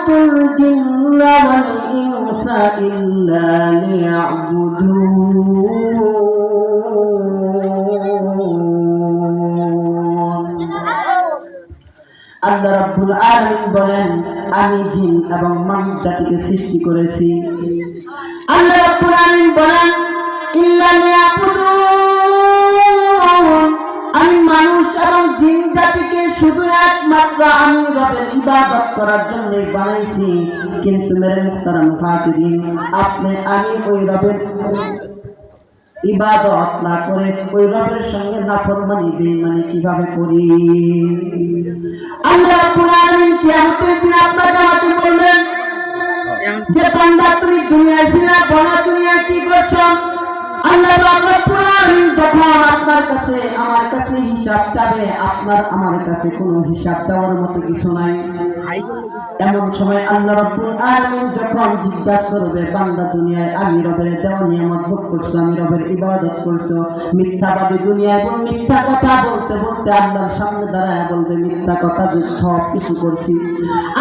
خلقت الجن والإنس إلا ليعبدون আল্লাহ রাব্বুল আলামিন বলেন আমি জিন এবং মানুষ জাতিকে সৃষ্টি করেছি আল্লাহ রাব্বুল আলামিন বলেন ইল্লা শুধু একমাত্র আমি রবের ইবাদত করার জন্য বানাইছি। কিন্তু মেরে মুখতারাম হাজিরিন আপনি আমি ওই রবের ইবাদত না করে ওই রবের সঙ্গে নাফরমানি বেঈমানি কীভাবে করি? আল্লাহ আলামিন কিয়ামতের দিন আপনাকে আমাকে বলবেন যে বান্দা তুমি দুনিয়ায় ছিলা বড় দুনিয়া কি করছ? যখন আপনার কাছে, আমার কাছে হিসাব চাবে, আপনার আমার কাছে কোনো হিসাব দেওয়ার মতো কিছু নাই। এমন সময় আল্লাহ রাব্বুল আলামিন যখন জিজ্ঞাসা করবে, বান্দা দুনিয়ায় আমি রবের দেওয়া নিয়ামত ভোগ করছ, আমি রবের ইবাদত করছ, মিথ্যাবাদী দুনিয়ায় এবং মিথ্যা কথা বলতে বলতে আল্লাহর সামনে দাঁড়ায় বলবে, মিথ্যা কথা সব কিছু করছি।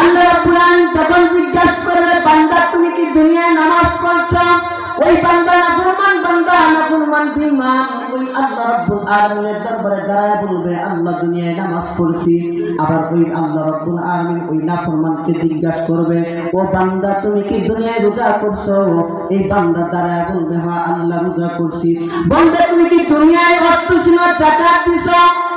আল্লাহ রাব্বুল আলামিন তখন জিজ্ঞাসা করবে, বান্দা তুমি কি দুনিয়ায় নামাজ পড়ছো? ওই বান্দা বান্দা ওই আল্লাহ রাব্বুল দুনিয়ায় ওই আল্লাহ রাব্বুল জিজ্ঞাসা করবে, ও বান্দা, তুমি কি দুনিয়ায় রোজা করছ? এই বান্দা দাঁড়ায় বলবে হ্যাঁ আল্লাহ করছি। বলবে, তুমি কি দুনিয়ায় অর্থ ছিল জাকাত দিছো?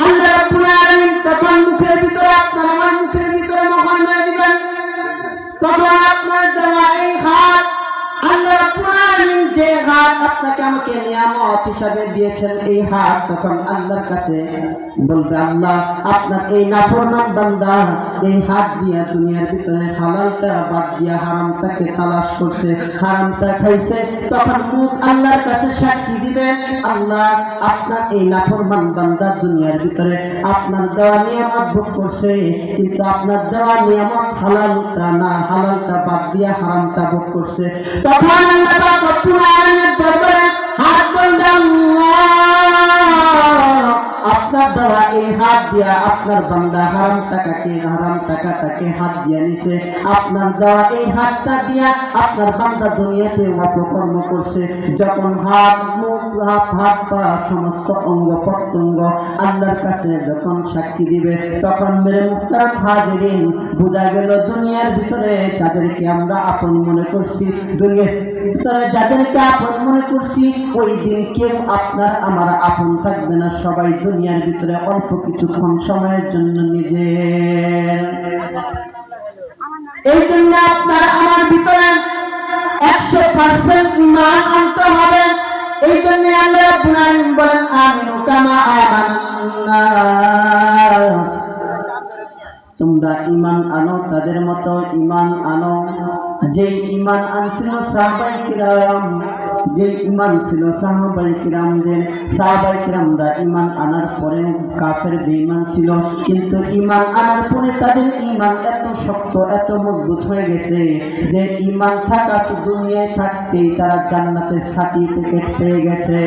আল্লাহ রাব্বুল আলামিন তখন মুখের ভিতরে আপনার আপনার এই নাফরমান দুনিয়ার ভিতরে আপনার দেওয়া নিয়ামত ভোগ করছে, কিন্তু আপনার দেওয়া নিয়ামত হালালটা না, হালালটা বাদ দিয়া হারামটা ভোগ করছে। তখন আল্লাহ আপনার বান্দা হারাম টাকাকে হারাম টাকাটাকে হাত দিয়া নিছে। আপনার দেওয়া এই হাতটা দিয়া আপনার বান্দা দুনিয়াতে অপকর্ম করছে। যখন হাত, মুখ, হাত পা সমস্ত অঙ্গ প্রত্যঙ্গ আল্লাহর কাছে যখন সাক্ষী দিবে, তখন মেরে মুক্তার হাজিরিন বোঝা গেল দুনিয়ার ভিতরে যাদেরকে আমরা আপন মনে করছি, দুনিয়ার ভিতরে যাদেরকে আপন মনে করছি, ওই দিন কেউ আপনার, আমার আপন থাকবে না। সবাই দুনিয়ার ভিতরে অল্প কিছুক্ষণ সময়ের জন্য নিজের। এই জন্য আপনার আমার ভিতরে একশো পার্সেন্ট ইমান আনতে হবে। এই জন্য রাব্বুল আলামিন বলেন, আমিনু কামা আমানান্নাস তোমরা ইমান আনো, তাদের মতো ইমান আনো। যে ইমান আনছিল সাহাবাই কিরাম, যে ইমান ছিল সাহাবাই কিরামদের, সাহাবাই কিরামরা ইমান আনার পরে কাফের বেঈমান ছিল। কিন্তু ইমান আনার পরে তাদের ইমান এত শক্ত, এত মজবুত হয়ে গেছে যে ইমান থাকা দুনিয়ায় থাকতেই তারা জান্নাতের সার্টিফিকেট পেয়ে গেছে।